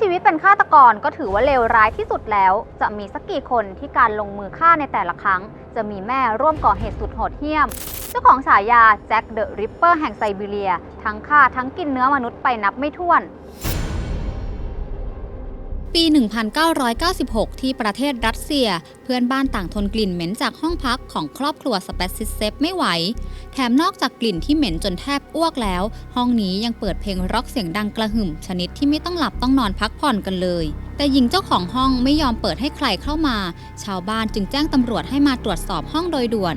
ชีวิตเป็นฆาตกรก็ถือว่าเลวร้ายที่สุดแล้ว จะมีสักกี่คนที่การลงมือฆ่าในแต่ละครั้ง จะมีแม่ร่วมก่อเหตุสุดโหดเหี้ยม เจ้าของฉายาแจ็คเดอะริปเปอร์แห่งไซบีเรีย ทั้งฆ่าทั้งกินเนื้อมนุษย์ไปนับไม่ถ้วน 1996 ที่ประเทศรัสเซีย เพื่อนบ้านต่างทนกลิ่นเหม็นจากห้องพักของครอบครัวสเปซิสเซฟไม่ไหว แถมนอกจากกลิ่นที่เหม็นจนแทบอ้วกแล้ว ห้องนี้ยังเปิดเพลงร็อกเสียงดังกระหึ่ม ชนิดที่ไม่ต้องหลับต้องนอนพักผ่อนกันเลย แต่หญิงเจ้าของห้องไม่ยอมเปิดให้ใครเข้ามา ชาวบ้านจึงแจ้งตำรวจให้มาตรวจสอบห้องโดยด่วน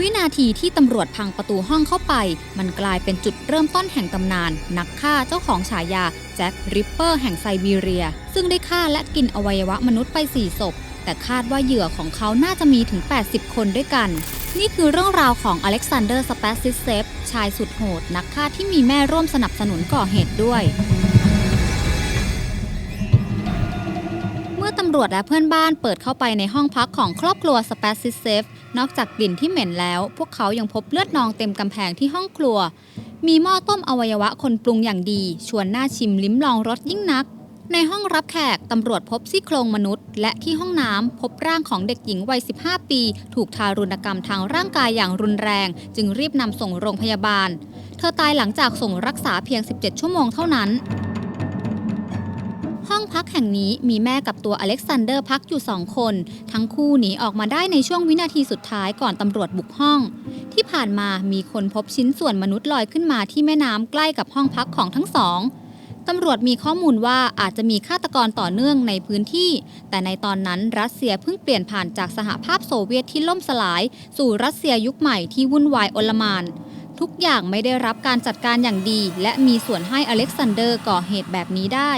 วินาทีที่ตำรวจพังประตูห้องเข้าไป มันกลายเป็นจุดเริ่มต้นแห่งตำนาน นักฆ่าเจ้าของฉายา แจ็คริปเปอร์แห่งไซบีเรีย ซึ่งได้ฆ่าและกินอวัยวะมนุษย์ไป 4 ศพ แต่คาดว่าเหยื่อของเขาน่าจะมีถึง 80 คนด้วยกัน นี่คือเรื่องราวของอเล็กซานเดอร์สเปซิสเซฟชายสุดโหด นักฆ่าที่มีแม่ร่วมสนับสนุนก่อเหตุด้วย มื่อตำรวจและเพื่อนบ้านเปิดเข้าไปในห้องพักของครอบครัวสเปซิเซฟนอกจากกลิ่นที่เหม็นแล้ว พวกเขายังพบเลือดนองเต็มกำแพงที่ห้องครัว มีหม้อต้มอวัยวะคนปรุงอย่างดี ชวนน่าชิมลิ้มลองรสยิ่งนัก ในห้องรับแขก ตำรวจพบซี่โครงมนุษย์ และที่ห้องน้ำพบร่างของเด็กหญิงวัย 15 ปี ถูกทารุณกรรมทางร่างกายอย่างรุนแรง จึงรีบนำส่งโรงพยาบาล เธอตายหลังจากส่งรักษาเพียง 17 ชั่วโมงเท่านั้น ห้องพักแห่งนี้มีแม่กับตัวอเล็กซานเดอร์พักอยู่สองคน ทั้งคู่หนีออกมาได้ในช่วงวินาทีสุดท้ายก่อนตำรวจบุกห้อง ที่ผ่านมามีคนพบชิ้นส่วนมนุษย์ลอยขึ้นมาที่แม่น้ำใกล้กับห้องพักของทั้งสองตำรวจมีข้อมูลว่าอาจจะมีฆาตกรต่อเนื่องในพื้นที่ แต่ในตอนนั้นรัสเซียเพิ่งเปลี่ยนผ่านจากสหภาพโซเวียตที่ล่มสลาย สู่รัสเซียยุคใหม่ที่วุ่นวายโอลมาน ทุกอย่างไม่ได้รับการจัดการอย่างดี และมีส่วนให้อเล็กซานเดอร์ก่อเหตุแบบนี้ได้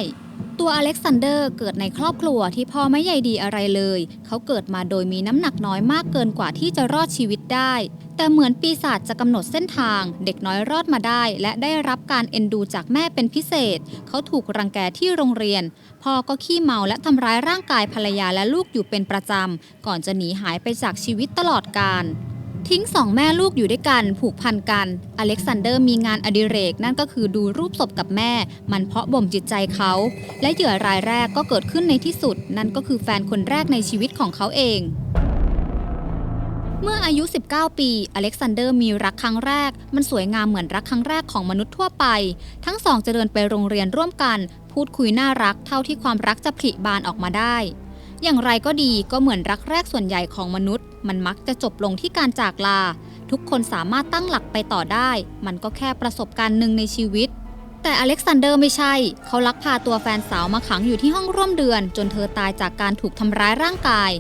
ตัวอเล็กซานเดอร์เกิดในครอบครัวที่พ่อไม่ใยดีอะไรเลย เขาเกิดมาโดยมีน้ำหนักน้อยมากเกินกว่าที่จะรอดชีวิตได้ แต่เหมือนปีศาจจะกำหนดเส้นทาง เด็กน้อยรอดมาได้ และได้รับการเอ็นดูจากแม่เป็นพิเศษ เขาถูกรังแกที่โรงเรียน พ่อก็ขี้เมาและทำร้ายร่างกายภรรยาและลูกอยู่เป็นประจำ ก่อนจะหนีหายไปจากชีวิตตลอดกาล ทิ้งสองแม่ลูกอยู่ด้วยกัน ผูกพันกัน อเล็กซานเดอร์มีงานอดิเรก นั่นก็คือดูรูปศพกับแม่ มันเพาะบ่มจิตใจเขา และเหยื่อรายแรกก็เกิดขึ้นในที่สุด นั่นก็คือแฟนคนแรกในชีวิตของเขาเอง เมื่ออายุ 19 ปี อเล็กซานเดอร์มีรักครั้งแรก มันสวยงามเหมือนรักครั้งแรกของมนุษย์ทั่วไป ทั้งสองจะเดินไปโรงเรียนร่วมกัน พูดคุยน่ารักเท่าที่ความรักจะผลิบานออกมาได้อย่างไรก็ดีก็เหมือนรักแรกส่วนใหญ่ของมนุษย์ มันมักจะจบลงที่การจากลา ทุกคนสามารถตั้งหลักไปต่อได้ มันก็แค่ประสบการณ์หนึ่งในชีวิต แต่อเล็กซานเดอร์ไม่ใช่ เขาลักพาตัวแฟนสาวมาขังอยู่ที่ห้องร่วมเดือน จนเธอตายจากการถูกทำร้ายร่างกาย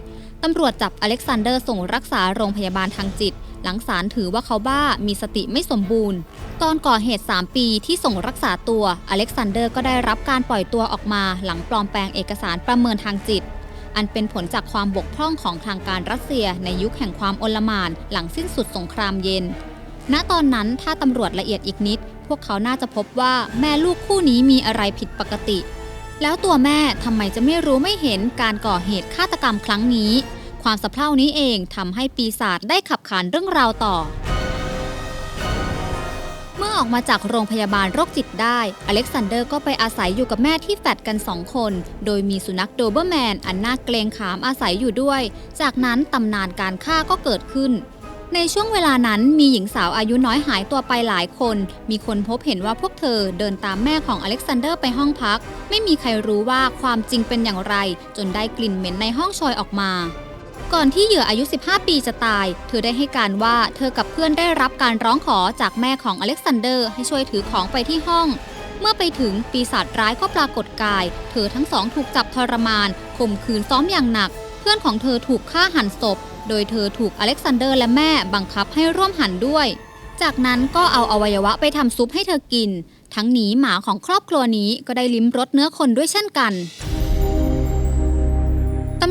ตำรวจจับอเล็กซานเดอร์ส่งรักษาโรงพยาบาลทางจิต หลังศาลถือว่าเขาบ้ามีสติไม่สมบูรณ์ ตอนก่อเหตุ 3 ปีที่ส่งรักษาตัวอเล็กซานเดอร์ก็ได้รับการปล่อยตัวออกมา หลังปลอมแปลงเอกสารประเมินทางจิต อันเป็นผลจากความบกพร่องของทางการรัสเซียในยุคแห่งความโอลหม่านหลังสิ้นสุดสงครามเย็น ณตอนนั้นถ้าตำรวจละเอียดอีกนิด พวกเขาน่าจะพบว่าแม่ลูกคู่นี้มีอะไรผิดปกติ แล้วตัวแม่ทำไมจะไม่รู้ไม่เห็นการก่อเหตุฆาตกรรมครั้งนี้ ความสะเพร่านี้เองทำให้ปีศาจได้ขับขานเรื่องราวต่อ เมื่อออกมาจากโรงพยาบาลโรคจิตได้ อเล็กซานเดอร์ก็ไปอาศัยอยู่กับแม่ที่แฟดกันสองคน โดยมีสุนัขโดเบอร์แมนอันน่าเกรงขามอาศัยอยู่ด้วย จากนั้นตำนานการฆ่าก็เกิดขึ้น ในช่วงเวลานั้นมีหญิงสาวอายุน้อยหายตัวไปหลายคน มีคนพบเห็นว่าพวกเธอเดินตามแม่ของอเล็กซานเดอร์ไปห้องพัก ไม่มีใครรู้ว่าความจริงเป็นอย่างไร จนได้กลิ่นเหม็นในห้องชอยออกมา ก่อนที่เหยื่ออายุ 15 ปีจะตาย เธอได้ให้การว่าเธอกับเพื่อนได้รับการร้องขอจากแม่ของอเล็กซานเดอร์ให้ช่วยถือของไปที่ห้อง เมื่อไปถึงปีศาจร้ายก็ปรากฏกาย เธอทั้งสองถูกจับทรมานข่มขืนซ้อมอย่างหนัก เพื่อนของเธอถูกฆ่าหันศพ โดยเธอถูกอเล็กซานเดอร์และแม่บังคับให้ร่วมหันด้วย จากนั้นก็เอาอวัยวะไปทำซุปให้เธอกิน ทั้งนี้หมาของครอบครัวนี้ก็ได้ลิ้มรสเนื้อคนด้วยเช่นกัน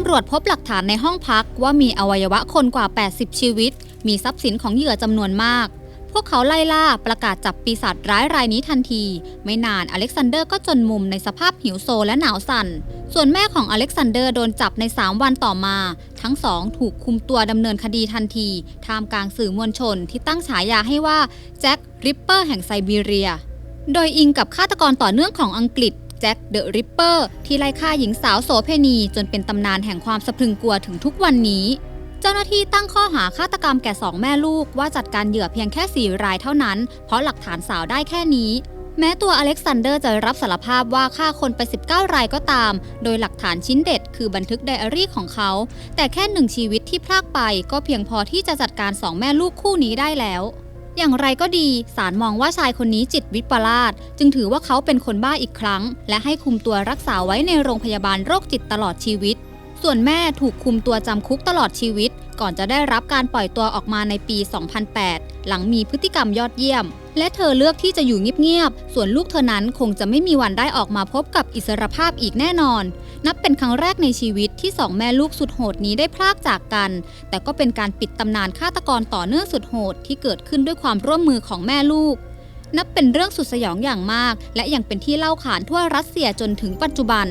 ำรวจพบหลักฐานในห้องพักว่ามีอวัยวะคนกว่า 80 ชีวิต มีทรัพย์สินของเหยื่อจำนวนมาก พวกเขาไล่ล่าประกาศจับปีศาจร้ายรายนี้ทันที ไม่นานอเล็กซานเดอร์ก็จนมุมในสภาพหิวโซและหนาวสั่น ส่วนแม่ของอเล็กซานเดอร์โดนจับใน 3 วันต่อมา ทั้งสองถูกคุมตัวดำเนินคดีทันที ท่ามกลางสื่อมวลชนที่ตั้งฉายาให้ว่าแจ็คริปเปอร์แห่งไซบีเรีย โดยอิงกับฆาตกรต่อเนื่องของอังกฤษ จ็คเดอะริปเปอร์ที่ไล่ฆ่าหญิงสาวโสเพณี จนเป็นตำนานแห่งความสะพรึงกลัวถึงทุกวันนี้ เจ้าหน้าที่ตั้งข้อหาฆาตกรรมแก่สองแม่ลูกว่าจัดการเหยื่อเพียงแค่ 4 รายเท่านั้น เพราะหลักฐานสาวได้แค่นี้ แม้ตัวอเล็กซานเดอร์จะรับสารภาพว่าฆ่าคนไป 19 รายก็ตาม โดยหลักฐานชิ้นเด็ดคือบันทึกไดอารี่ของเขา แต่แค่หนึ่งชีวิตที่พลากไปก็เพียงพอที่จะจัดการสองแม่ลูกคู่นี้ได้แล้ว อย่างไรก็ดีศาลมองว่าชายคนนี้จิตวิปลาสจึงถือว่าเขาเป็นคนบ้าอีกครั้ง และให้คุมตัวรักษาไว้ในโรงพยาบาลโรคจิตตลอดชีวิต ส่วนแม่ถูกคุมตัวจำคุกตลอดชีวิต ก่อนจะได้รับการปล่อยตัวออกมาในปี 2008 หลังมีพฤติกรรมยอดเยี่ยม และเธอเลือกที่จะอยู่เงียบๆ ส่วนลูกเธอนั้นคงจะไม่มีวันได้ออกมาพบกับอิสรภาพอีกแน่นอน นับเป็นครั้งแรกในชีวิตที่สองแม่ลูกสุดโหดนี้ได้พลากจากกัน แต่ก็เป็นการปิดตำนานฆาตกรต่อเนื่องสุดโหดที่เกิดขึ้นด้วยความร่วมมือของแม่ลูก นับเป็นเรื่องสุดสยองอย่างมาก และยังเป็นที่เล่าขานทั่วรัสเซียจนถึงปัจจุบัน